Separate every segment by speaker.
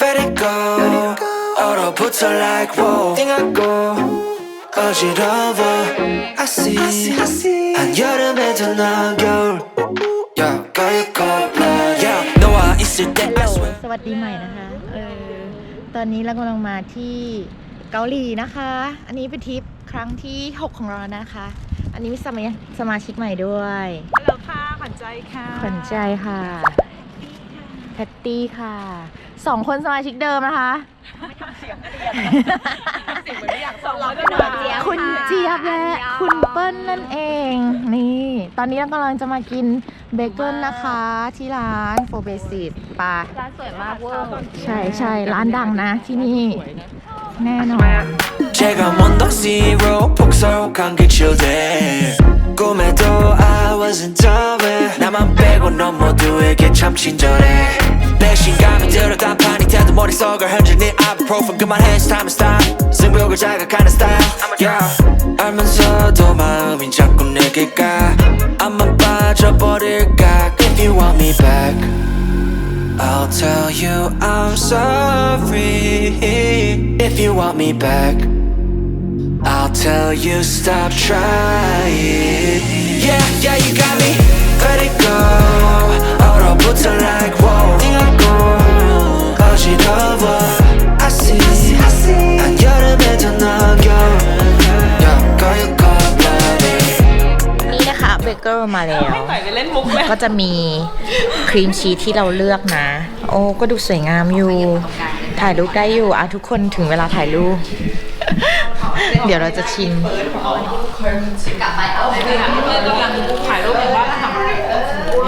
Speaker 1: Let it go 얼어붙어 like whoa 띵하고 어지러워 I see 한여름에도 난 겨울 Yeah, girl you cold blood Yeah, 너와 있을 때 I swear
Speaker 2: สวัสดีใหม่นะคะ เออ ตอนนี้เรากำลังมาที่เกาหลีนะคะ อันนี้เป็นทริปครั้งที่ 6 ของเรานะคะ อันนี้มีสมาสมาชิกใหม่ด้วย
Speaker 3: ฮัลโหลค่ะขวัญใจค่ะ
Speaker 2: ขวัญใจค่ะแ พตตี้ค่ะ สองคนสมาชิกเดิมนะคะ
Speaker 3: เสียงเหมือนไม่อยากส่งเราด้วยนะ
Speaker 2: คุณเจี๊ยบและคุณเปิ้ลนั่นเอง นี่ ตอนนี้เรากำลังจะมากินเบเกิลนะคะ ที่ร้านโฟเบสิตปา
Speaker 3: ร้านสวยมากเวอร์
Speaker 2: ใช่ใช่ร้านดังนะที่นี่ แน่นอน
Speaker 1: 제가 먼저 zero 폭설한 게 chilled 꿈에도 I wasn't dumb 나만 빼고 넌 모두에게 참 친절해 배신감이 들어 단판이 돼도 머릿속을 흔들니 ibuprofen 그만해 it's time to stop 승부욕을 자극하는 style yeah. 알면서도 마음이 자꾸 내게 가 안만 빠져버릴까 if you want me back I'll tell you I'm sorry if you want me back. I'll tell you stop trying. Yeah, yeah, you got me. Let it go. 얼어붙어 like whoa. 띵하고 어지러워. I see. 한여름에도 넌 겨울. Yeah, girl, you cold-blooded.
Speaker 2: นี่นะคะเบเกอร์มาแล้ว
Speaker 3: ใส่ไปเล่นมุกไหม
Speaker 2: ก็จะมีครีมชีสที่เราเลือกนะ โอ้ก็ดูสวยงามอยู่ ถ่ายรูปได้อยู่อ่ะทุกคนถึงเวลาถ่ายรูป เดี๋ยวเราจะชิม
Speaker 3: ถ่ายรูปอย่างว่าทำ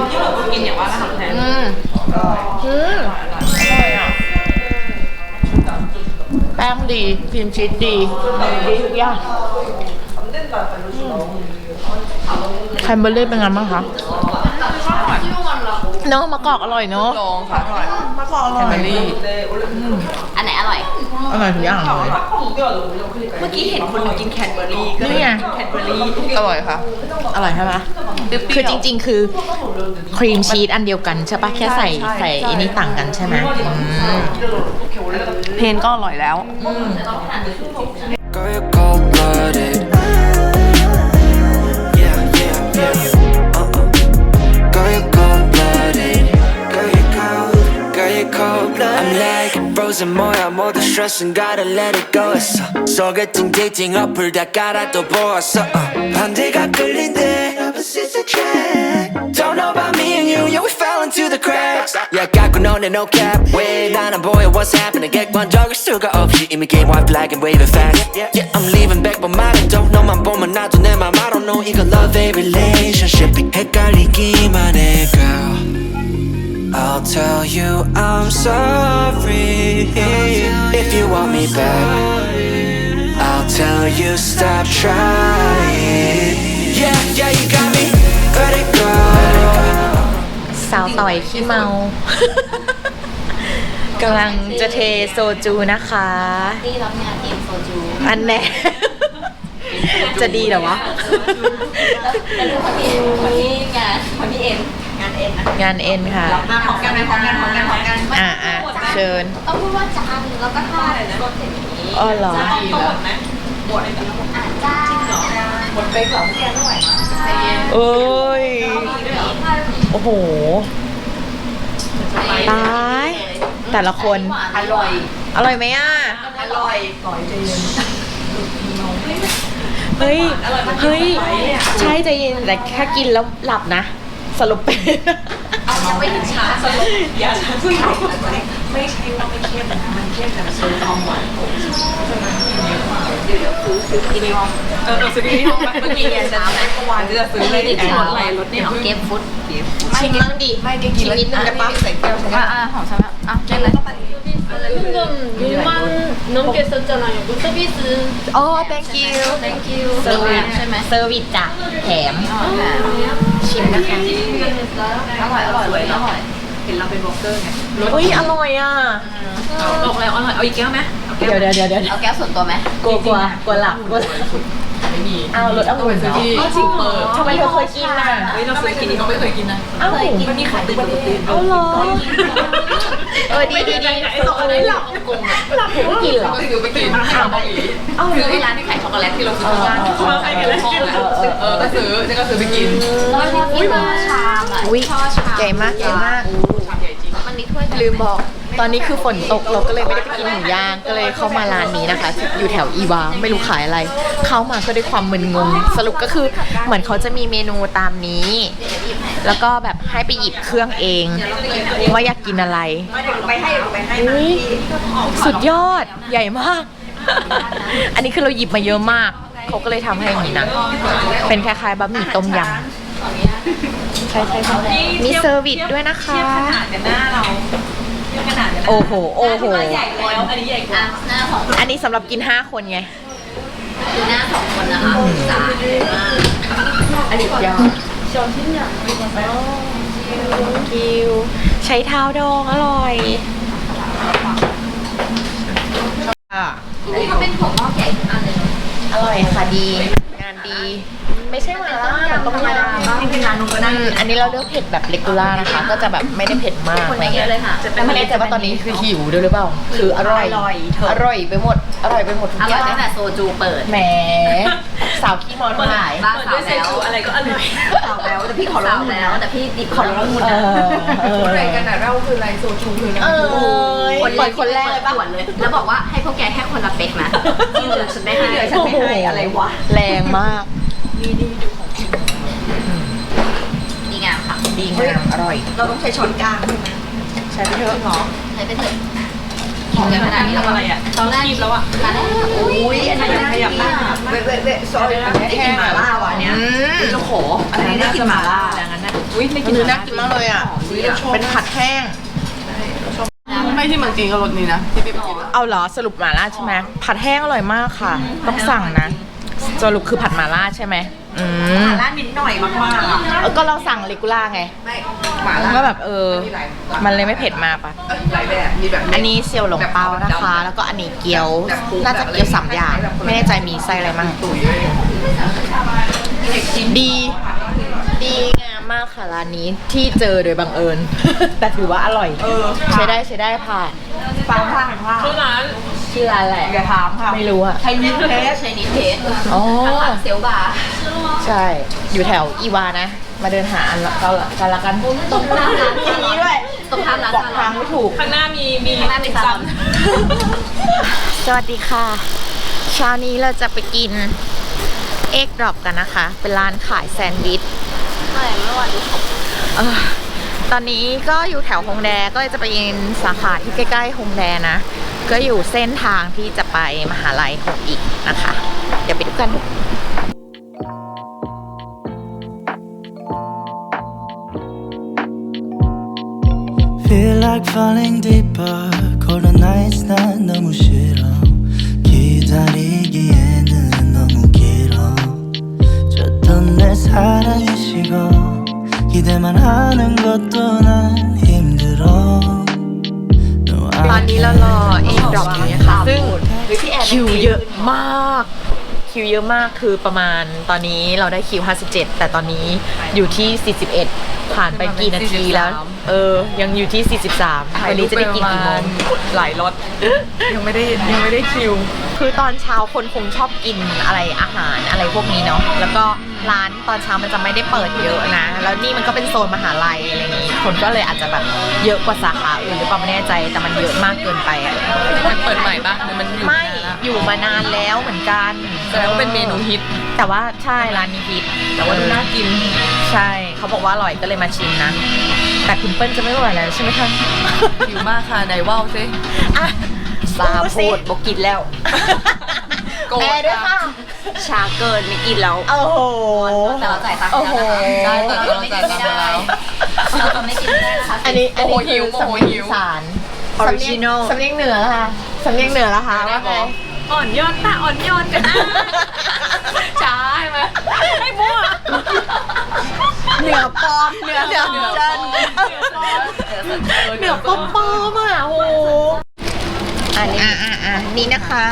Speaker 3: ที่เรากินอย่างว่าทำแทน
Speaker 2: อืมอืมอร่อยอะแป้งดีครีมชีสดีดีทุกอย่างแคนเบอร์รี่เป็นไงบ้างคะเนาะมะกอกอร่อยเนาะ
Speaker 3: ลองค่ะอร่อยมะกอกอร่อย
Speaker 4: อันไหนอร่อย
Speaker 2: อร่อยทุกอย่างเลย
Speaker 3: เมื่อกี้เห็นคนหนึงกินแคนเบอร์รี่ก็เลย
Speaker 2: นี่ไง
Speaker 3: แคนเบอร์รี่
Speaker 2: อร่อยค่ะ อร่อยใช่ไหมคือจริง ๆ คือครีมชีสอันเดียวกันใช่ปะแค่ใส่ใส่อันนี้ต่างกันใช่ไหมอืม
Speaker 3: เพนก็อร่อยแล้ว
Speaker 1: Girl, you're cold-blooded. Yeah, yeah, yeah. Girl, you're cold-blooded. I'm like frozen 뭐야 모두 stress은 gotta let it go 했어 소개팅 데이팅 어플 다 깔아 또 보았어 uh. 반대가 끌린대 opposites attract Don't know about me and you yeah we fell into the cracks Yeah 갖고 너네 no cap 왜 나는 보여 what's happening 객관적일 수가 없이 이미 game white black and waving fast Yeah I'm leaving back but 말은 don't 너만 보면 나도 내맘 I don't know 이건 love a relationship 헷갈리기만 해 girl I'll tell you I'm sorry if you want me back. I'll tell you stop trying. Yeah, yeah, you got me. Let it go.
Speaker 2: สาวต่อยขี้เมากำลังจะเทโซจูนะคะ
Speaker 4: ที่รับงานเอ็มโซจู
Speaker 2: อันแน่ จะดีเหรอวะ
Speaker 4: แล้วดูคนที่คนที่งานคนที่เอ็มงาน เอ็มนะ
Speaker 2: งานเอ็นค่ะ
Speaker 3: มาของกันไหมของกันของกันของกัน
Speaker 2: อะอะเชิญ
Speaker 4: ต้องพูดว่าจานแล้วก็ทอดรสอย่างนี้
Speaker 2: อ๋อเหรอ
Speaker 3: หมดไหมหมด
Speaker 4: อ่านจ้า
Speaker 3: หมดไปสองแกนไม่ไหวนะใจเย็น
Speaker 2: เอ้ยโอ้โหตายแต่ละคน
Speaker 4: อร่อย
Speaker 2: อร่อยไหมอะ
Speaker 4: อร่อย
Speaker 2: เฮ้ย เฮ้ย ใช่ใจเย็นแต่แค่กินแล้วหลับนะ สรุปเป็น
Speaker 4: เอายังไม่ถึงช้าสรุป
Speaker 3: อย่าเพิ่งไม่ใช่ว่าไม่เข้มมันเข้มแต่มันซื้อความหวาน เออซื้อที่ห้องเมื่อกี้เนี่ยช้าไหมเมื่อวานจะซื้อเลยที่รถอะไรรถ
Speaker 4: นี่
Speaker 3: เนี่ย
Speaker 4: ของเก็บฟุต
Speaker 2: ชิมบ้างดิ
Speaker 3: ไม่ได้กิน
Speaker 2: ชิมนิดนึงได้ปะ
Speaker 3: ใส่แก้วใช่ไหม
Speaker 4: อ่าอ่าของฉันอ่ะอ่ะได้เลย
Speaker 5: 6만 넘게 썼잖아요. 그 서비스
Speaker 2: โอ้ thank you
Speaker 4: thank you
Speaker 2: เซอร์วิส
Speaker 4: ใช่ไหม
Speaker 2: เซอร์วิสจ้ะแถม ชิมนะคะ
Speaker 4: อร่อยอร่อยเลยอร่อย
Speaker 3: เห็นเราเป็นบล็อกเกอร์ไง
Speaker 2: เฮ้ย อร่อยอ่ะ
Speaker 3: บอกแล้วอร่อยเอาอีกแก้วไหม เอาแก้ว
Speaker 2: เดี๋ยวเดี๋ยวเดี๋ยวเดี๋ยว
Speaker 4: เอาแก้วส่วนตัวไหม
Speaker 2: กลัวกลัวกลัวหลับกลัว
Speaker 3: ไม่มี
Speaker 2: เอารถองุ่นเหรอ
Speaker 3: ที่ชิงเปิด
Speaker 2: ทำไมเธอเคยกินน่ะ
Speaker 3: เฮ้ยเราเคยกินนี่เขาไม่เคยกินนะ
Speaker 2: เอ้า
Speaker 4: เคยกิน
Speaker 3: มันมีขายตุ๊กตา
Speaker 2: เอาเหรอเอ้ยอดีดีดี
Speaker 3: ไอ้สองอันนี้หลับ
Speaker 4: กงอะหลับไม่กินหรอ
Speaker 3: ก็ซื้อไปกินข้าวเกาหลี
Speaker 4: คือไอ้ร้านที่ขายช็อกโกแลตที่เราซื้อที่บ้าน
Speaker 3: ข้าวไก่กันแล้วเออก็ซื้อฉันก็ซื้อไปกิน
Speaker 4: แล้วชอบกินมาชามอะ
Speaker 2: อุ้ย
Speaker 4: ชอบชาม
Speaker 2: ใหญ่มากใหญ่มาก
Speaker 3: ชามใหญ่จริง
Speaker 4: มันนี่ถ้วย
Speaker 2: ลืมบอก ตอนนี้คือฝนตกเราก็เลยไม่ได้ไปกินหมูย่างก็เลยเข้ามาร้านนี้นะคะ อยู่แถวอีวาไม่รู้ขายอะไร เข้ามาก็ด้วยความมึนงง สรุปก็คือเหมือนเขาจะมีเมนูตามนี้ แล้วก็แบบให้ไปหยิบเครื่องเอง ว่าอยากกินอะไรอุ๊ยสุดยอดใหญ่มาก อันนี้คือเราหยิบมาเยอะมาก เขาก็เลยทำให้อย่างนี้นะ เป็นคล้ายๆบะหมี่ต้มยำใช่ใช่ใช่มีเซอร์วิสด้วยนะคะ
Speaker 3: กันหน้าเรา
Speaker 2: โอ้โห โอ้โห
Speaker 3: ใหญ่แล้วอันนี้ใหญ่กว่า
Speaker 4: อะหน้าสองคน
Speaker 2: อันนี้สำหรับกิน 5 คนไง
Speaker 4: คือหน้าสองคนนะคะสาม
Speaker 2: อันนี้ยอดชมชิ้นใหญ่คิว ใช้เท้าดองอร่อย
Speaker 4: นี่เขาเป็นผมหม้อใหญ่ทุกอันเลยเนอะ
Speaker 2: อร่อยค่ะดีงานดี ไม่ใช่หมาล่าต้มยำ
Speaker 3: จริงๆร้านนู้นก็ได้
Speaker 2: อืมอันนี้เราเลือกเผ็ดแบบเลกูล่านะคะ ก็จะแบบไม่ได้เผ็ดมากอะไรเงี้ย
Speaker 4: เลยค่ะ
Speaker 2: แต่ไม่แน่ใจว่าตอนนี้คือหิวด้วยหรือเปล่า คืออร่อย
Speaker 3: อร่อยเถอะ
Speaker 2: อร่อยไปหมด อร่อยไปหมดทุก
Speaker 4: อ
Speaker 2: อ
Speaker 4: ร่อย
Speaker 2: ย่าง
Speaker 4: ตั้งแต่โซจูเปิด
Speaker 2: แหม สาวขี้มอนหาย
Speaker 4: บ้า
Speaker 3: เปิด
Speaker 4: สา
Speaker 3: ด้
Speaker 4: ว
Speaker 3: วยเซ
Speaker 4: แล้ว
Speaker 3: จูอะไรก็อร่อยสาวแล้วแต่พี่ขอ
Speaker 4: สา
Speaker 3: ร้อ
Speaker 4: ว
Speaker 3: ง
Speaker 4: แล้ว แต่พี่ดิบขอร้อง
Speaker 2: เออเออ
Speaker 3: อะไรกันอะเราคืออะไรโซชูคือ
Speaker 2: เออ
Speaker 4: คน
Speaker 2: ปล่อยคนแรกเลยปะ
Speaker 4: ขวดเลยแล้วบอกว่าให้พวกแกแค่คนละเป๊กนะที่เหลือฉันไม่ให้
Speaker 3: เหลือฉันไม่ให้อะไรวะ
Speaker 2: แรงมาก
Speaker 4: ดีงามค่ะ
Speaker 2: ดีงามอร่อย
Speaker 3: เราต้องใช้ช้อนกลาง
Speaker 2: ใช้ไปเถอะเนาะ
Speaker 4: ใช้ไปเถอะกินกันขนาดนี้
Speaker 3: ทำอะไรอะ
Speaker 4: ตอนแรก
Speaker 3: กินแล้วอะ
Speaker 4: ร้านแรกอุ้ยอันนี้
Speaker 3: ขยับหน้าเว้ยเว้ยเว้ยซอยได้กินหม่าล่าว่ะเนี้ยเราขออันนี้ได้กินหม่าล่าดังนั้นนะอุ้ยได้กิน
Speaker 2: คือน่ากินมากเลยอะเป็นผัดแห้ง
Speaker 3: ไม่ที่เมืองจีนก็รสนี้นะที่พี่ไปกิน
Speaker 2: เอาเหรอสรุปหม่าล่าใช่ไหมผัดแห้งอร่อยมากค่ะ ต้องสั่งนะ สรุปคือผัดหม่าล่าใช่ไหมอืม
Speaker 3: หม่าล่านิดหน่อยมากๆอะ
Speaker 2: เออก็เราสั่งเลกูล่าไง
Speaker 3: ไม่หม่าล่า
Speaker 2: ก็แบบเออ มันเลยไม่เผ็ดมากปะ
Speaker 3: หลายแบบมีแบบ
Speaker 2: อันนี้เซียวหลงเปานะคะ แล้วก็อันนี้เกี๊ยวน่าจะเกี๊ยวสามอย่างไม่แน่ใจมีไส้อะไรมั่ง
Speaker 3: ตุ๋ย
Speaker 2: ดี ดีงา มมากค่ะร้านนี้ที่เจอโดยบังเอิญ แต่ถือว่าอร่อย
Speaker 3: เออ
Speaker 2: ใช้ได้ใช้ได้ผ่าน
Speaker 3: ฟังผ่านผ่าน
Speaker 2: ชื่อร้านอะไร
Speaker 3: อย่าถามค่ะ
Speaker 2: ไม่รู้อะ
Speaker 3: ไทยนิดเทส
Speaker 4: ใช้นิเทส
Speaker 2: อ๋อ
Speaker 4: ข้างหลังเซลบาร์
Speaker 2: ใช่ อยู่แถวอีวานะ มาเดินหาอันละกันละกันละกัน
Speaker 4: ตรงข้ามร้าน
Speaker 2: ทีนี้ด้วย
Speaker 4: ตรงข้ามร้าน
Speaker 2: บอกทางไม่ถูก
Speaker 3: ข้างหน้ามีมี
Speaker 4: ข้างหน้าเป็นซาลอน
Speaker 2: สวัสดีค่ะ เช้านี้เราจะไปกินเอ็กดรอปกันนะคะ เป็นร้านขายแซนด์วิช เอ่อตอนนี้ก็อยู่แถวฮงแดก็เลยจะไปยินสาขาที่ใกล้ๆฮงแดนะ ก็อยู่เส้นทางที่จะไปมหาลัยหกอีกนะคะ เดี๋ยวไปดูกัน
Speaker 6: like falling deeper Cold nights 난 너무 싫어 기다리기에는 너무 길어 줬던 내 사랑이 식어 기대만 하는 것도 난 힘들어 너
Speaker 2: ตอนนี้เรารอเอ็กดรอปอยู่นะคะซึ่งคิวเยอะมาก คิวเยอะมากคือประมาณตอนนี้เราได้คิว 57 แต่ตอนนี้อยู่ที่ 41 ผ่านไปกี่นาทีแล้ว เออ ยังอยู่ที่ 43 วันนี้จะได้กินกี่โมง
Speaker 3: หลายรสยังไม่ได้ยังไม่ได้คิว
Speaker 2: คือตอนเช้าคนคงชอบกินอะไรอาหารอะไรพวกนี้เนาะแล้วก็ร้านตอนเช้ามันจะไม่ได้เปิดเยอะนะ แล้วนี่มันก็เป็นโซนมหาลัยอะไรอย่างงี้คนก็เลยอาจจะแบบเยอะกว่าสาขาอื่นหรือเปล่าไม่แน่ใจแต่มันเยอะมากเกินไปอะ
Speaker 3: มันเปิดใหม่ปะหรือมันอยู่
Speaker 2: ไม่
Speaker 3: นานแล้ว
Speaker 2: อยู่มานานแล้วเหมือนกัน
Speaker 3: แสดงว่าเป็นเมนูฮิต
Speaker 2: แต่ว่าใช่ร้านนี้ฮิต
Speaker 3: แต่ว่าดูน่ากิน
Speaker 2: ใช่เขาบอกว่าอร่อยก็เลยมาชิมนะ แต่คุณเปิ้ลจะไม่ไหวแล้วใช่ไหมคะ
Speaker 3: หิวมากค่ะไหนว่าวซิ
Speaker 2: อะสาโพดบอกกินแล้ว
Speaker 3: โกรธ
Speaker 2: แม่ด้วยค่ะชาเกินไม่กินแล้วโอ้โห
Speaker 4: แต่เราจ่ายตังค์
Speaker 2: โอ้
Speaker 4: แล้ว
Speaker 2: โห
Speaker 4: นะคะ
Speaker 3: ได้แต่เราจ่ายตังค์ไปแล้ว
Speaker 4: เราจะไม่กินไม่ได้นะคะ
Speaker 2: อันนี้อันนี้
Speaker 3: โอ้โหหิ
Speaker 2: คือ
Speaker 3: ว
Speaker 2: สำ
Speaker 3: โอ้
Speaker 2: เนี
Speaker 3: โหหิ
Speaker 2: ยง
Speaker 3: ว
Speaker 2: อีสาน
Speaker 3: Original
Speaker 2: สำเนียงเหนือค่ะสำเนียงเหนือแล้วค่ะ
Speaker 3: ได้
Speaker 2: ว่า
Speaker 3: บ
Speaker 2: ไง
Speaker 3: อก
Speaker 5: อ่อนโยนตาอ่อนโยนกันนะ
Speaker 2: ใช่ไหมไม่มั่วเหนือปลอมเหนือเหนือจันเหนือปลอมปลอมอะโอ้อันนี้อะอะอะนี่นะคะ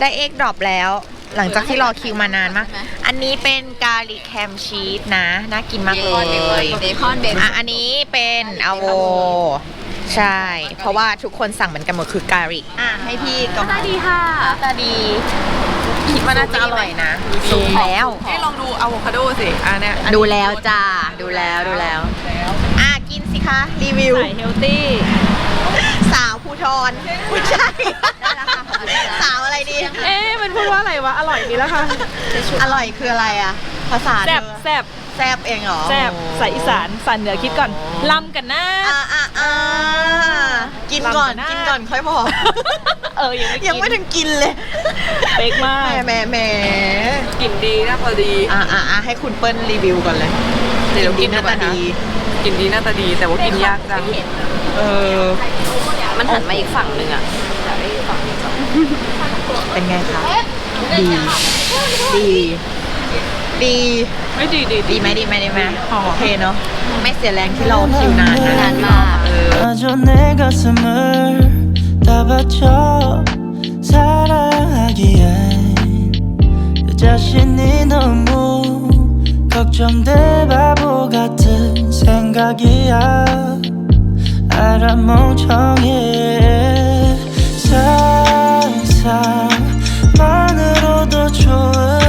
Speaker 2: ได้เอ็กดรอปแล้ว หลังจากที่รอคิวมานานมาก อันนี้เป็นกาลิกแคมชีสนะ น่ากินมากเลย
Speaker 4: เบคอนเบคอน
Speaker 2: อะอันนี้เป็นอะโว ใช่ เพราะว่าทุกคนสั่งเหมือนกันหมดคือการิกอะให้พี่ก็
Speaker 5: ตาดีค่ะ
Speaker 2: ตาดีคิดว่าน่าจะอร่อยนะสูงแล้ว
Speaker 3: ให้ลองดูอะโวคาโดสิอันเนี้ย
Speaker 2: ดูแล้วจ้าดูแล้วดูแล้วอะกินสิคะรีวิว
Speaker 5: ใส่เฮลตี้
Speaker 2: สาวภูทรไม่ใช่สาวอะไรดี
Speaker 5: เอ๊ะมันพูดว่าอะไรวะ อร่อยดีแล้วค่ะ
Speaker 2: อร่อยคืออะไรอะภาษา
Speaker 5: แซบ
Speaker 2: เธอ
Speaker 5: แซบ
Speaker 2: แซบเองเหรอ
Speaker 5: แซบใส่อีสานสันเหนือคิดก่อนลำกันนะ
Speaker 2: อะอะอะกินก่อน
Speaker 5: ลำกันหน้า
Speaker 2: กินก่อนค่อยบอก
Speaker 5: เออยังไม่
Speaker 2: ยังไม่ถึงกินเลย
Speaker 5: เป๊กมา
Speaker 2: แห
Speaker 5: ก
Speaker 2: ม่แหม่แหม่
Speaker 3: กลิ่นดีนะพอดี
Speaker 2: อะอะอะให้คุณเปิ้ลรีวิวก่อนเลย
Speaker 3: เดี๋ยวเรากิน
Speaker 2: หน้า
Speaker 3: ดูก่
Speaker 2: ตา
Speaker 3: อนนะ
Speaker 2: ดี
Speaker 3: กลิ่นดีหน้าตาดีแต่ว่ากินยากจัง
Speaker 2: เออ
Speaker 4: มันหันมาอีกฝั่งหนึ่งอะ
Speaker 2: เป็นไงคะดี ดี ดี
Speaker 5: ไม่ดีดี
Speaker 2: ดีไหมดีไหมดีไหมโอเคเนาะ ไม่เสียแรงที่เราคิวนานนะ
Speaker 4: นานมาก
Speaker 2: เออ
Speaker 6: 마저 내 가슴을 다 바쳐 사랑하기엔 내 자신이 너무 걱정돼 바보 같은 생각이야 알아 멍청해 상상만으로도 좋은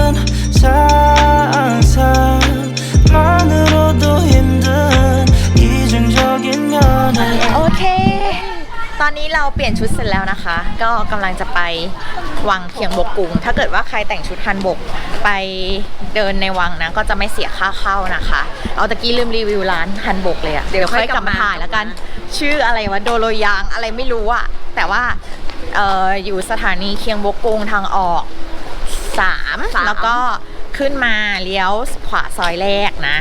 Speaker 2: นนี้เราเปลี่ยนชุดเสร็จแล้วนะคะ ก็กำลังจะไปวังเคียงบกกุง ถ้าเกิดว่าใครแต่งชุดฮันบกไปเดินในวังนะก็จะไม่เสียค่าเข้านะคะ เอาตะกี้ลืมรีวิวร้านฮันบกเลยอะเดี๋ยวค่อยกลับมาถ่ายแล้วกัน ชื่ออะไรวะโดโลยางอะไรไม่รู้อะแต่ว่าเอออยู่สถานีเคียงบกกุงทางออกสามแล้วก็ขึ้นมาเลี้ยวขวาซอยแรกนะ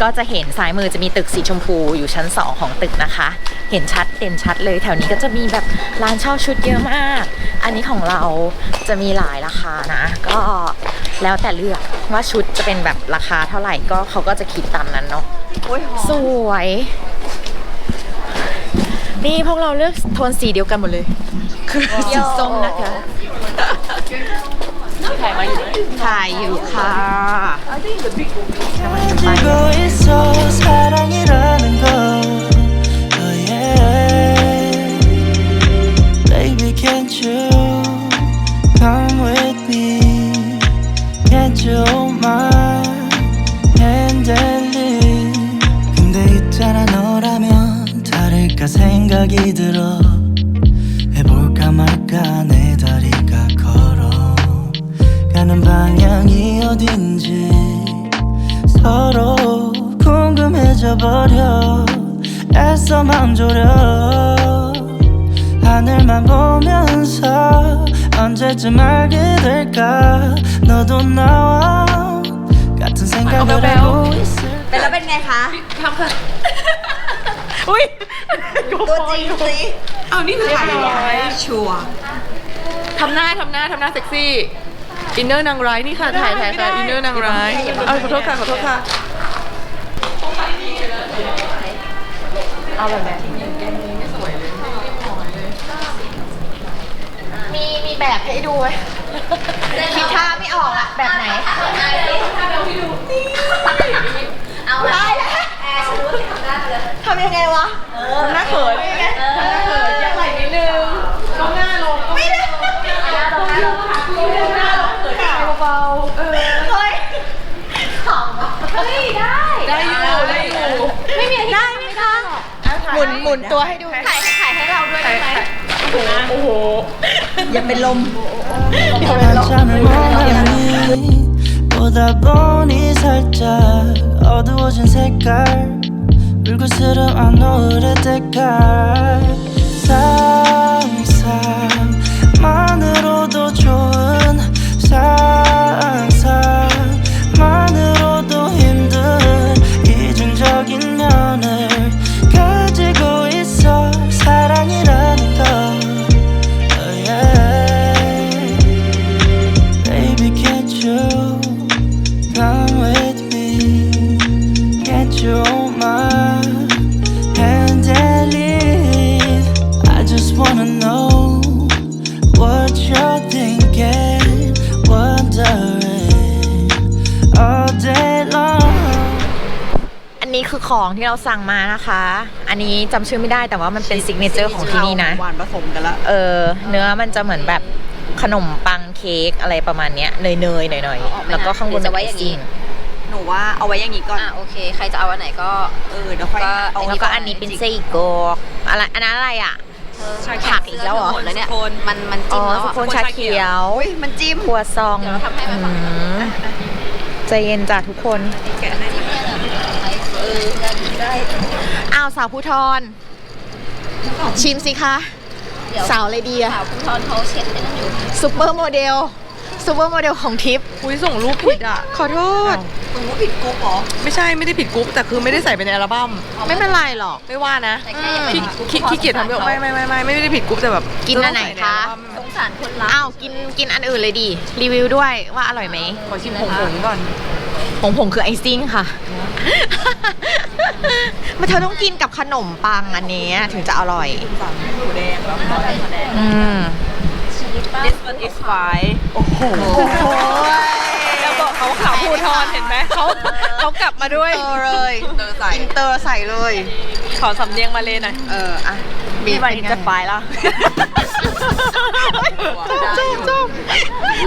Speaker 2: ก็จะเห็นซ้ายมือจะมีตึกสีชมพูอยู่ชั้น 2 ของตึกนะคะ เห็นชัดเด่นชัดเลย แถวนี้ก็จะมีแบบร้านเช่าชุดเยอะมาก อันนี้ของเราจะมีหลายราคานะ ก็แล้วแต่เลือกว่าชุดจะเป็นแบบราคาเท่าไหร่ก็เขาก็จะคิดตามนั้นเนาะสวย นี่พวกเราเลือกโทนสีเดียวกันหมดเลย คือสีส้มนะคะถ่ายอยู่
Speaker 6: ถ่ายอยู่ค่ะ can't you come with me. Can't you hold my hand and leave 근데 있잖아 너라면 다를까 생각이 들어. 해볼까 말까 내 다리가 걸어. 가는 방향이 어딘지 서로 궁금해져 버려. 애써 맘 졸여 하늘만 보면서 언제쯤 알게 될까 너도 나와 같은 생각을 하고 있을
Speaker 4: แต่แล้วเป็นไงคะ
Speaker 5: อุ้ย
Speaker 4: ตัวจริงสิ
Speaker 3: เอานี่คือถ่ายอยู่เหรอ
Speaker 4: ชัวร์
Speaker 3: ทำหน้าทำหน้าทำหน้าเซ็กซี่อินเนอร์นางร้ายนี่ค่ะถ่ายถ่ายค่ะอินเนอร์นางร้ายเอาขอโทษค่ะขอโทษค่ะ
Speaker 2: มีมีแบบ ให้ดูไหมคิดท่าไม่ออกอะแบบไหน
Speaker 4: เอาได้แล้วแอร์ฉันรู้ที่ทำได้เลย
Speaker 2: ทำยังไงวะ
Speaker 3: หน้าเขินหน้าเขินยักไหล่นิดนึงก้มหน้าลง
Speaker 2: ไม่ได้
Speaker 3: เบาๆเออ
Speaker 2: เฮ้ยขำวะเฮ้ยได้
Speaker 3: ได้อยู่ได้อยู่
Speaker 2: ไม่มีได้ไหมคะหมุนหมุนตัวให้ดูถ่ายถ่ายให้เราด้วยได้ไหม
Speaker 3: โอ้โห
Speaker 2: อย่าเป็นลม
Speaker 6: 한참을 멍하니 보다 보니 살짝 어두워진 색깔 불그스름 안 노을의 때깔 상상만으로도 좋은 อันนี้คือ
Speaker 2: ของที่เราสั่งมานะคะ อันนี้จำชื่อไม่ได้แต่ว่ามันเป็นซิกเนเจอร์ของที่นี่นะ
Speaker 3: หวานผสมกันละ
Speaker 2: เออ เนื้อมันจะเหมือนแบบขนมปังเค้กอะไรประมาณเนี้ยเนยๆหน่อยๆ แล้วก็ข้างบน
Speaker 4: เป็นไอซิ่ง
Speaker 3: ว่าเอาไว้อย่างนี้ก่อน
Speaker 4: อะโอเค ใครจะเอาอันไหนก็
Speaker 3: เออเดี๋ยวค่อย
Speaker 4: ก็
Speaker 3: เอา
Speaker 2: แล้วก็อันนี้เป็นไส้กรอกอะไรอันนั้นอะไรอะผักอีกแล้วเหรอ
Speaker 4: หมดแล้วเนี่ยมันมัน
Speaker 2: อ๋
Speaker 4: จิ้
Speaker 2: อ
Speaker 4: มแล้ว
Speaker 2: สุ
Speaker 4: อะ
Speaker 2: โคนชาเขียว
Speaker 3: อุ้ยมันจิ้ม
Speaker 2: ครัวซอง
Speaker 4: เดี๋ยวเราทำให้มันก่อน
Speaker 2: อืมใจเย็นจ้ะทุกคน
Speaker 3: แกะได้ไหม
Speaker 4: เออได้
Speaker 2: อ้าวสาวผู้ทอนชิมสิคะ
Speaker 4: เดี๋ยว
Speaker 2: สาวเลยดีอะ
Speaker 4: สาวคุณทอนเขาเช็ดให้นั่นอยู่
Speaker 2: ซูเปอร์โมเดลซูเปอร์โมเดลของทิป
Speaker 7: อุ้ยส่งรูปผิดอะ
Speaker 2: ขอโทษ
Speaker 3: มึงรู้ผิดกรุ๊ปเหรอ
Speaker 7: ไม่ใช่ไม่ได้ผิดกรุ๊ปแต่คือไม่ได้ใส่ไปในอัลบั้ม
Speaker 2: ไม่เป็นไรหรอก
Speaker 7: ไม่ว่านะ
Speaker 4: แต่แค่อย่าไป
Speaker 7: ขี้
Speaker 4: ผิดกรุ๊ป
Speaker 7: ขี้ขี้เกียจทำด้วยไม่ไม่ไม่ไม่ไม่ได้ผิดกรุ๊ปแต่แบบ
Speaker 2: กินอันไหนคะ
Speaker 4: สงสารคนรัก
Speaker 2: อ้าวกินกินอันอื่นเลยดิรีวิวด้วยว่าอร่อยไหม
Speaker 7: ขอชิมผงผงก่อน
Speaker 2: ผงผงคือไอซิ่งค่ะ มันเธอต้องกินกับขนมปังอันเนี้ยถึงจะอร่อยอืม
Speaker 7: This one is fine โอ้โหแล้วบอก เขาขาวภูทรเห็นไหมเขาเขากลับมาด้วย
Speaker 2: เตอร์เลย
Speaker 3: เตอร์ใส่
Speaker 2: อินเตอร์ใส่เลย
Speaker 7: ขอสำเนียงมาเลยหน่อย
Speaker 2: เอออะ
Speaker 7: มีวันนี้จะไปแล้ว
Speaker 2: จบจบ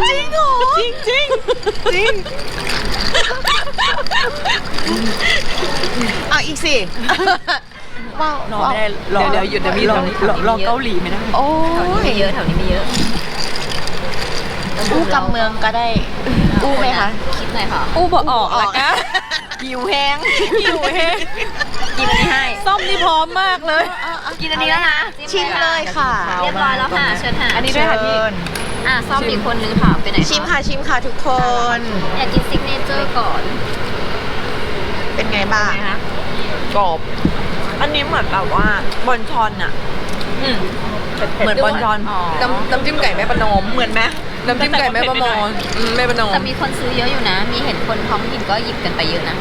Speaker 2: จริงเหรอ
Speaker 7: จริงจริงจริง
Speaker 2: เอาอีกสิว้าว
Speaker 7: รอไม่ได้รอเดี๋ยวหยุดเดี๋ยวมีรอรอเกาหลีไม่ได้
Speaker 2: โอ้
Speaker 4: แถวนี้
Speaker 2: ย
Speaker 4: มีเยอะแถวนี้มีเยอะ
Speaker 2: อู้กำเมืองก็ได้ อู้ไหมคะ
Speaker 4: คิดหน่อยค่ะ
Speaker 7: อู้บอกออกละกัน
Speaker 2: หิวแห้ง
Speaker 7: หิวแห้ง
Speaker 2: กินอันนี้ให้
Speaker 7: ส้มนี่พร้อมมากเลย
Speaker 4: กินอันนี้แล้วนะ
Speaker 2: ชิมเลยค่ะ
Speaker 4: เรียบร้อยแล้วค่ะ เชิญค่ะ
Speaker 7: อันนี้ด้วยค่ะพี่
Speaker 2: เชิญ
Speaker 4: อะซ่อมอีกคนนึงค่ะไปไหน
Speaker 2: ชิมค่ะชิมค่ะทุกคน
Speaker 4: อยากกินซิกเนเจอร์ก่อน
Speaker 2: เป็นไงบ้าง
Speaker 7: กรอบ อันนี้เหมือนแบบว่าบอนชอนอะเหมือนบอนชอน
Speaker 4: อ๋อ
Speaker 7: น้ำน้ำจิ้มไก่แม่ประนอมเหมือนไหม น้ำจิ้มไก่แม่ประนอมอืมแม่ประนอม
Speaker 4: แต่มีคนซื้อเยอะอยู่นะ มีเห็นคนท้องถิ่นก็หยิบกันไปเยอะนะ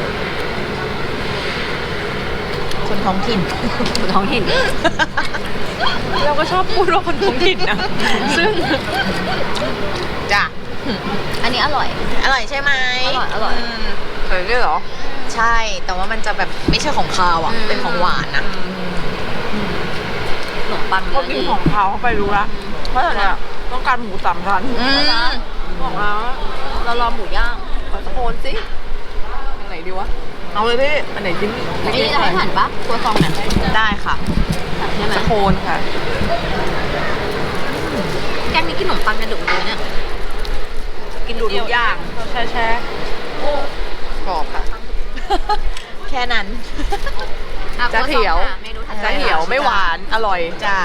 Speaker 2: คนท้องถิ่น
Speaker 4: คนท้องถิ่น
Speaker 7: เราก็ชอบพูดว่าคนท้องถิ่นนะ ซึ่ง
Speaker 2: จ้ะ
Speaker 4: อันนี้อร่อย
Speaker 2: อร่อยใช่ไหม
Speaker 4: อร่อย อร่อย
Speaker 7: ใส่ด้วยเหรอ
Speaker 2: ใช่ แต่ว่ามันจะแบบไม่ใช่ของคาวอะ
Speaker 4: อืม
Speaker 2: เป็นของหวานนะ
Speaker 4: ขนมปัง
Speaker 7: พอกินของเขาเข้าไปรู้ละเพราะอะไรอะ ต้องการหมูสามชั้น
Speaker 2: อืม
Speaker 7: บอกแล้ว
Speaker 4: เรารอหมูย่าง
Speaker 7: ขอตะโกนสิอันไหนดีวะ เอาเลยพี่อันไหนจิ้ม
Speaker 4: อันนี้จะให้หั่นปะครัวซองเนี่ย
Speaker 2: ได้ค่ะ
Speaker 4: หั่นใช่ไหม
Speaker 7: ตะโคนค่ะ
Speaker 4: แกงนี้กินขนมปังกระดูกเลยเนี่ย
Speaker 7: กินดูทุกอย่างแช่แช่กรอบค่ะ
Speaker 2: แค่นั้น
Speaker 4: อ่
Speaker 7: จะเขียว
Speaker 4: ครัซองค่ะเมนูถัดไป
Speaker 7: จะเหี่ยวไม่หวานอร่อย
Speaker 2: จ้า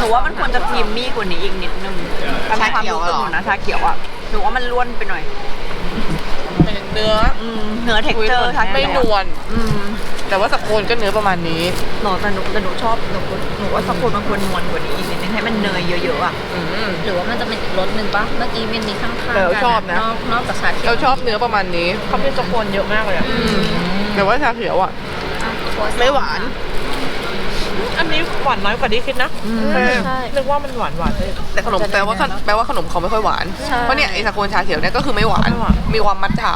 Speaker 3: หนูว่ามันควรจะพรีมมี่กว่านี้อีกนิดนึง
Speaker 2: ชาเขียวเหรอ
Speaker 3: หนูนะชาเขียวอะหนูว่ามันล้วนไปหน่อย
Speaker 7: เนื้อ
Speaker 3: อืมเนื้อเท็กเจอร์ชาเขียว
Speaker 7: ไม่นวล
Speaker 3: อืม
Speaker 7: แต่ว่าสะโคนก็เนื้อประมาณนี้
Speaker 3: หนูแต่หนูแต่หนูชอบหนูหนูว่าสะโพกมันควรนวลกว่านี้อีกนิดนึงให้มันเนยเยอะๆอะ
Speaker 7: อืม
Speaker 4: หรือว่ามันจะเป็นอีกรสหนึ่งปะเมื่อกี้มันมีข้างๆ
Speaker 7: เออ
Speaker 4: กั
Speaker 7: ชอบนะ
Speaker 4: นอกนอกจากชาเขียว
Speaker 7: เราชอบเนื้อประมาณนี้เขาเป็นสะโคนเยอะมากเลยอะแต่ว่าชาเขียวอะ
Speaker 4: อะครัวซอง
Speaker 7: ไม่หวาน อันนี้หวานน้อยกว่าที่คิดนะเออนึกว่ามันหวานหวานเลย แต่ขนมแปลว่าขนแปลว่าขนมเขาไม่ค่อยหวานเพราะเนี่ยไอ้สะโคนชาเขียวเนี่ยก็คือไม่หวาน มีความมัทฉะ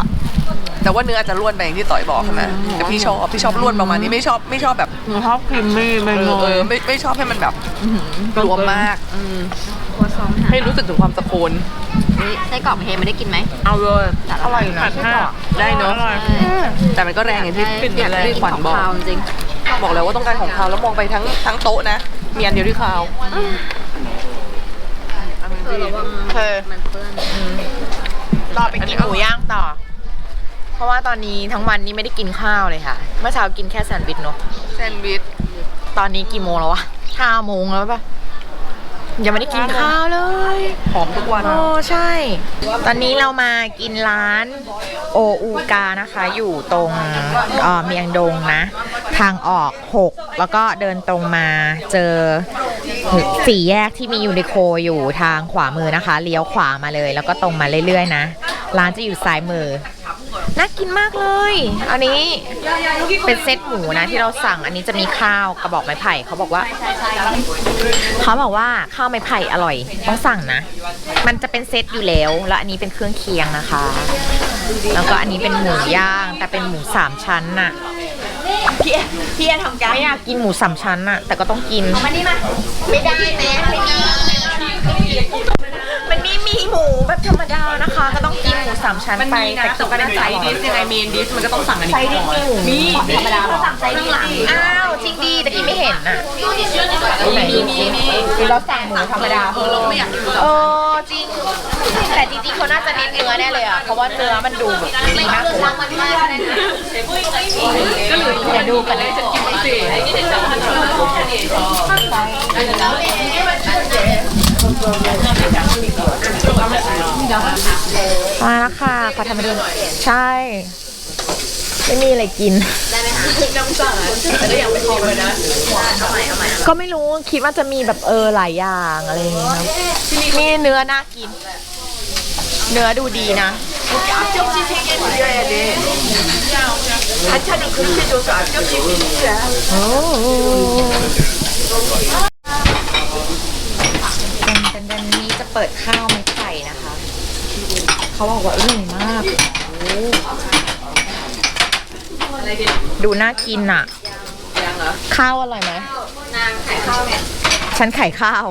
Speaker 7: แต่ว่าเนื้ออาจจะร่วนไปอย่างที่ต่อยบอกใช่ไหมแต่พี่ชอบพี่ชอบร่วนประมาณนี้ไม่ชอบไม่ชอบแบบ
Speaker 3: หนูชอบครีมมี่
Speaker 7: เออเออไม่ไม่ชอบให้มันแบบรวมมากอืม
Speaker 4: ครัวซองค่ะ
Speaker 7: ให้รู้สึกถึงความสะโคน
Speaker 4: อุ๊ยไส้กรอกเฮไม่ได้กินไหม
Speaker 7: เอาเลย
Speaker 4: จัด
Speaker 7: อร่อยนะ
Speaker 3: ผัดห้า
Speaker 7: ได้เนอะ
Speaker 4: ใช่
Speaker 7: แต่มันก็แรงอย่างที่
Speaker 4: ได้อยาก
Speaker 7: ที่
Speaker 4: กิน
Speaker 7: ขวัญ
Speaker 4: ของ
Speaker 7: บอก
Speaker 4: คาวจริง
Speaker 7: บอกแล้วว่าต้องการของคาวแล้วมองไปทั้งทั้งโต๊ะนะ มีอันเดียวที่คาว
Speaker 4: เออระวัง
Speaker 2: เธอ
Speaker 4: มันเปื้อน
Speaker 2: รอไปกินหมูย่างต่อ เพราะว่าตอนนี้ทั้งวันนี้ไม่ได้กินข้าวเลยค่ะ เมื่อเช้ากินแค่แซนด์วิชเนอะ
Speaker 7: แซนด์วิช
Speaker 2: ตอนนี้กี่โมงแล้ววะห้าโมงแล้วปะ ยังไม่ได้กินข้าวเลย
Speaker 7: หอมทุกวัน
Speaker 2: โอ้ใช่ ตอนนี้เรามากินร้านโออูกานะคะ อยู่ตรงเอ่อเมียงดงนะ ทางออก 6 แล้วก็เดินตรงมาเจอสี่แยกที่มียูนิโคอยู่ทางขวามือนะคะ เลี้ยวขวามาเลย แล้วก็ตรงมาเรื่อยๆนะ ร้านจะอยู่ซ้ายมือ น่ากินมากเลย อันนี้เป็นเซตหมูนะที่เราสั่ง อันนี้จะมีข้าวกระบอกไม้ไผ่เขาบอกว่าเขาบอกว่าข้าวไม้ไผ่อร่อย ต้องสั่งนะ มันจะเป็นเซตอยู่แล้ว แล้วอันนี้เป็นเครื่องเคียงนะคะ แล้วก็อันนี้เป็นหมูย่าง แต่เป็นหมูสามชั้นน่ะ
Speaker 3: พี่แอนพี่แอนทำการ
Speaker 2: ไม่อยากกินหมูสามชั้นอะแต่ก็ต้องกิน
Speaker 3: มานี่มา
Speaker 2: ไม่ได้แม่ไม่มี มันไม่มีหมูแบบธรรมดานะคะ ก็ต้องกินหมูสามชั้น
Speaker 7: มัน
Speaker 2: ไป
Speaker 7: มีนะแต่ว่าในไซส์ดิสยังไงเมนดิสมันก็ต้องสั่งอันนี้ก่อนมี
Speaker 3: ธรรมดาเหรอสั่งใจดีหลัง
Speaker 2: อ้าวจริงดีแต่กี้ไม่เห็นอะไหนดูสิหรือเราสั่งหมูธรรมดา
Speaker 7: เออเราไม่อยากกินหมูสับ
Speaker 2: เออจริง แต่จริงๆเขาน่าจะเน้นเนื้อแน่เลยอะเพราะว่าเนื้อมันดูแบบดีมากเลย
Speaker 3: มันมากเลย
Speaker 7: ก็เลย
Speaker 2: เดี๋ยวดูกันเลย
Speaker 7: จะกินมันสิ
Speaker 2: มาแล้วค่ะขอทำมาดูใช่ ไม่มีอะไรกิน
Speaker 7: แต่ก็ยังไม่พอเลยนะ
Speaker 2: ก็ไม่รู้คิดว่าจะมีแบบเออหลายอย่างอะไรอย่างเงี้ยครับนี่เนื้อน่ากิน เนื้อดูดีนะ
Speaker 3: 앞접시 세 개 드려야 돼. 반찬은 그렇게 줘서 앞접시 세 개야.
Speaker 2: โอ้ ดันดันนี้จะเปิดข้าวไม้ไผ่นะคะ เขาบอกว่าอร่อยมากโอ้ดูน่ากินอะ ข้าวอร่อยไหม
Speaker 3: นางขายข้าวเนี่ย
Speaker 2: ฉันไข่ข้าว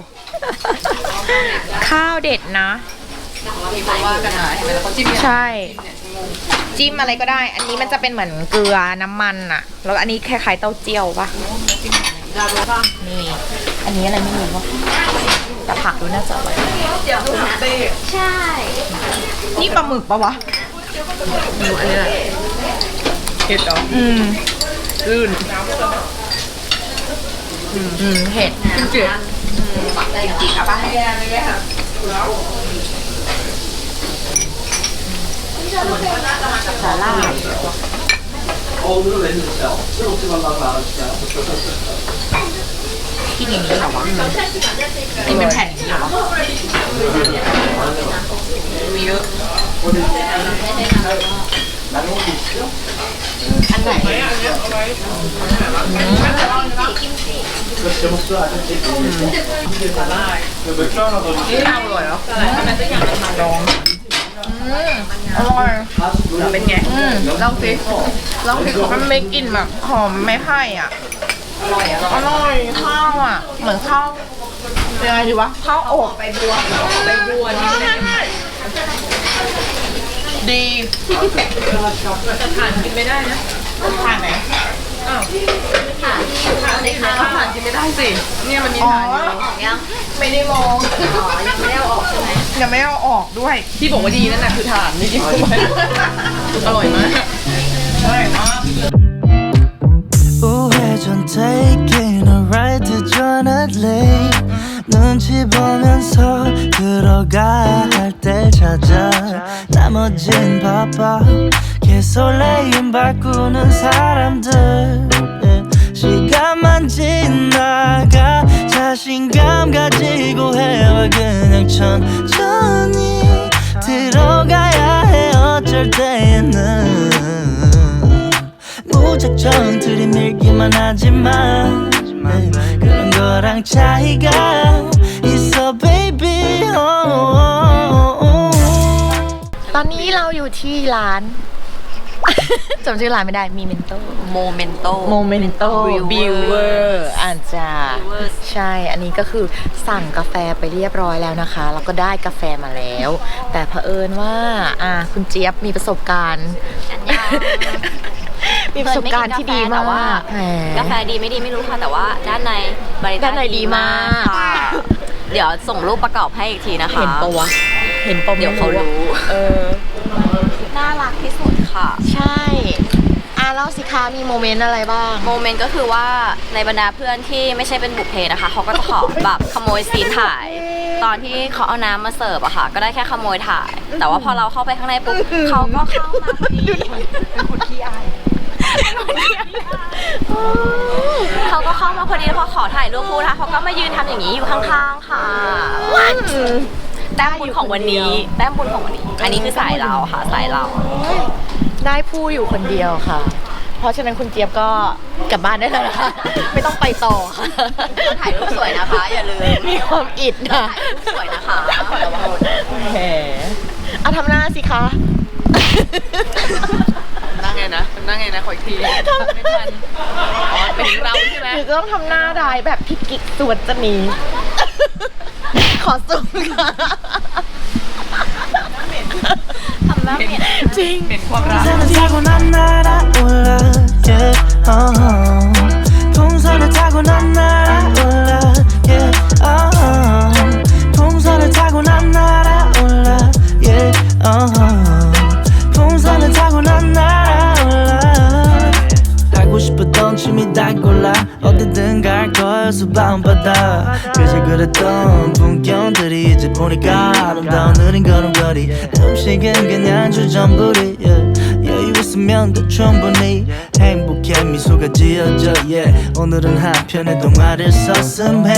Speaker 2: ข้าวเด็ดนะ
Speaker 7: มีคนว่ากันนะเห็นไหมแล้วเขาจิ้ม
Speaker 2: ใช่ จิ้มอะไรก็ได้ อันนี้มันจะเป็นเหมือนเกลือน้ำมันอะแล้วอันนี้คล้ายๆเต้าเจี้ยวปะนี่ อันนี้อะไรไม่รู้ว่าแต่ผักดูน่าจะอร่อย
Speaker 3: ใช่
Speaker 2: นี่ปลาหมึกปะวะ
Speaker 7: อันนี้แหละเห็ดเหรอ
Speaker 2: อืม
Speaker 7: ลื่น
Speaker 2: อืมเห็ด
Speaker 7: จิ้มเจืด
Speaker 2: กินอย่างนี้เหรอวะกินเป็นแผ่นอย่างนี้เหรอวะ
Speaker 7: มีเยอะ
Speaker 2: อันไหน
Speaker 7: นี่ทำอร่อยเหรอ
Speaker 2: อืมอร่อย
Speaker 7: เป็นไง
Speaker 2: อืม
Speaker 7: เล่าสิเล่าสิ
Speaker 2: มันมีกลิ่นแบบหอมไม้ไผ่อะอ ร่อยอร่อยข้าวอะ เหมือนข้าวยังไงดีวะข้าวอบไปบัวไปบัวนี่ดี
Speaker 7: จะทานกินไม่ได้นะ
Speaker 2: ผ่านไหน
Speaker 7: ในข้าวทานกินไม่ได้สิ เนี่ยมันมี
Speaker 2: อ๋อ
Speaker 7: ทานอยู่
Speaker 3: ยัง
Speaker 2: ไม่ได้มอง
Speaker 3: อ๋อยังไม่ได้เอาออกใช่ไหม
Speaker 2: ยังไม่เอาออกด้วย
Speaker 7: ที่บอกว่าดีนั่นน่ะคือทานนี่กินเข้าไปอร่อยมาก
Speaker 2: อร่อยมาก
Speaker 6: 보면서 들어가야 할때 찾아 나머진 바빠 개설레임 바꾸는 사람들 예. 시간만 지나가 자신감 가지고 해와 그냥 천천히 들어가야 해 어쩔 때는 무작정 들이밀기만 하지만 네, 그런 거랑 차이가 baby oh, oh, oh.
Speaker 2: ตอนนี้เราอยู่ที่ร้าน จำชื่อร้านไม่ได้มีเมนโต
Speaker 3: โมเมนโต
Speaker 2: โมเมนโต
Speaker 3: Brewer
Speaker 2: บิวเวอร์อาจจะ
Speaker 3: Brewer
Speaker 2: ใช่ อันนี้ก็คือสั่งกาแฟไปเรียบร้อยแล้วนะคะ แล้วก็ได้กาแฟมาแล้ว แต่เผอิญว่าอ่าคุณเจี๊ยบมีประสบการณ์ มีประสบการณ์ที่ดีมากแหม
Speaker 4: กาแฟดีไม่ดีไม่รู้ค่ะแต่ว่าด้านในบริกร
Speaker 2: ด้านในดีมาก
Speaker 4: ค่ะ เดี๋ยวส่งรูปประกอบให้อีกทีนะคะ
Speaker 2: เห็นปะวะ เห็นปะ
Speaker 4: เดี๋ยวเขารู้
Speaker 2: เออ
Speaker 4: น่ารักที่สุดค่ะ
Speaker 2: ใช่อะเล่าสิคะมีโมเมนต์อะไรบ้าง
Speaker 4: โมเมนต์ก็คือว่าในบรรดาเพื่อนที่ไม่ใช่เป็นบุพเพนะคะ เขาก็จะขอแบบขโมยซีนถ่าย ตอนที่เขาเอาน้ำมาเสิร์ฟอะค่ะ ก็ได้แค่ขโมยถ่าย แต่ว่าพอเราเข้าไปข้างในปุ๊บเขาก็เข้ามาพอดีเขา ก็เข้ามาพอดีแล้วพอขอถ่ายรูปคู่นะคะเขาก็มายืนทำอย่างนี้อยู่ข้างๆค่ะแต้มบุญของวันนี้แต้มบุญของวันนี้ อันนี้คือสายเราค่ะสายเรา
Speaker 2: ได้ผู้อยู่คนเดียวค่ะ เพราะฉะนั้นคุณเจี๊ยบก็กลับบ้านได้แล้วนะคะ ไม่ต้องไปต่อค่ะ
Speaker 4: ถ่ายรูปสวยนะคะอย่าลืม
Speaker 2: มีความอิดนะ
Speaker 4: ถ่ายรูปสวยนะคะ
Speaker 2: แหมเอาทำหน้าสิคะ
Speaker 7: นั่งไงนะ นั่งไงนะขออีกทีไม่ทันอ๋อเป็นเราใช่ไหม
Speaker 2: หรือจะต้องทำหน้าร้ายแบบพี่กิ๊กสวนจะหนี ขอสูงค่ะ
Speaker 4: ทำหน้าเหม็น
Speaker 2: จริง
Speaker 7: เป็นความรัก
Speaker 6: 풍선을 타고 난 날아올라 yeah uh-huh. 그제 그랬던 풍경들이 이제 보니까 아름다운 느린 걸음걸이. 음식은 그냥 주전부리 여유 있으면 더 충분히 행복해 미소가 지어져 오늘은 한편의 동화를 썼음 해.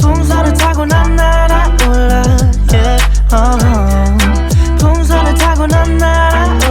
Speaker 6: 풍선을 타고 난 날아올라 yeah. 어, 어. 풍선을 타고 난 날아올라.